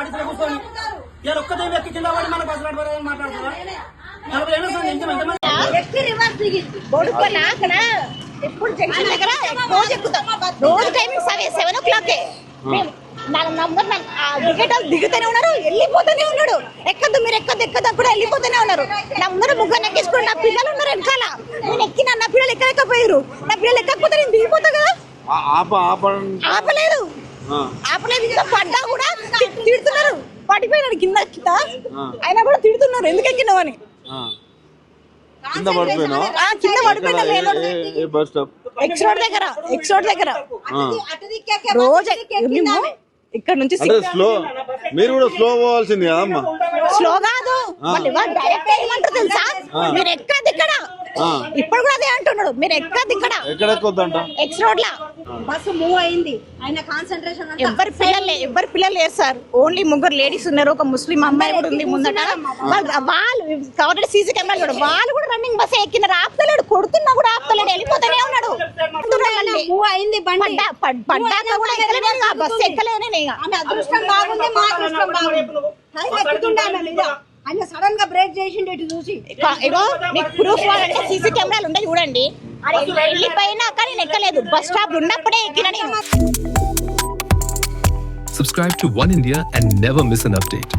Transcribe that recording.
ఆడిసిన కూర్చొని ఇలా ఒక్కదే వ్యక్తి కింద పడి మన బస్సు నడపదని మాట్లాడుతున్నా నలభై ఏళ్ళు వస్తుంది ఎంత ఎంతమంది? ఎక్కి రివర్స్ దిగింది. బొడుకున్న అక్కడ ఎప్పుడు జంక్షన్ దగ్గర రోజు ఎక్కుతాం. రోజు timing seven seven o'clock. దిగేటప్పుడు దిగుతూనే ఉన్నారు వెళ్ళిపోతూనే ఉన్నాడు. ఎక్కద్దు మీరు ఎక్కద్దు ఎక్కద్దు కూడా వెళ్ళిపోతూనే ఉన్నారు. నా ముందర ముగ్గురు ఎక్కించుకుని నా పిల్లలు ఉన్నారు వెనకాల. నేను ఎక్కిన నా పిల్లలు ఎక్కలేకపోయారు నా పిల్లలు ఎక్కకపోతే నేను దిగిపోతా కదా. ఆ- ఆప ఆపండి. ఆపలేదు. ఆపలేదు పడ్డా కూడా తిడుతున్నారు. పడిపోయినాడు కింద కింద. ఆ. అయినా కూడా తిడుతున్నారు. ఎందుకు ఎక్కినావు అని ఆ. కింద కింద పడిపోయినా ఏ బస్ స్టాప్? ఎక్స్ రోడ్ దగ్గర ఎక్స్ రోడ్ దగ్గర. రోజు. ఇక్కడ నుంచి స్లో మీరు కూడా స్లో పోవాల్సింది కదమ్మా స్లో కాదు. డైరెక్ట్ ఏమంటారు తెలుసా. మీరు ఎక్కది ఇక్కడ. ఇప్పుడు కూడా అదే అంటున్నాడు. మీరు ఎక్కది ఇక్కడ ఎక్కడెక్కొద్దంట ఎక్స్ రోడ్ లా. బస్సు మూవ్ అయింది. ఆయన కాన్సన్ట్రేషన్ అంతా ఎవ్వరి పిల్లలు ఎవ్వరి పిల్లలు లేరు సార్. ఓన్లీ ముగ్గురు లేడీస్ ఉన్నారు. ఒక ముస్లిం అమ్మాయి కూడా ఉంది ముందట. వాళ్ళు వాళ్ళు కవర్ సీసీ కెమెరాలు కూడా. వాళ్ళు కూడా రన్నింగ్ బస్ ఎక్కినారు ఆపుతలేడు కొడుతున్నా కూడా ఆపుతలేడు వెళ్ళిపోతూనే ఉన్నాడు. మూవ్ అయింది బండి. పడ్డా పడ్- పడ్డాక కూడా ఎక్కలేను ఆ బస్సు ఎక్కలేను ఆమె అదృష్టం బాగుంది మా అదృష్టం బాగుంది. ఆయన సడన్గా బ్రేక్ చేసిండు ఇటు చూసి. ఇగో మీకు ప్రూఫ్ అంటే సీసీ కెమెరాలు ఉంటాయి చూడండి. వెళ్ళిపోయినా కానీ నేను ఎక్కలేదు బస్ స్టాప్ ఉన్నప్పుడే ఎక్కిన Subscribe to One India and never miss an update.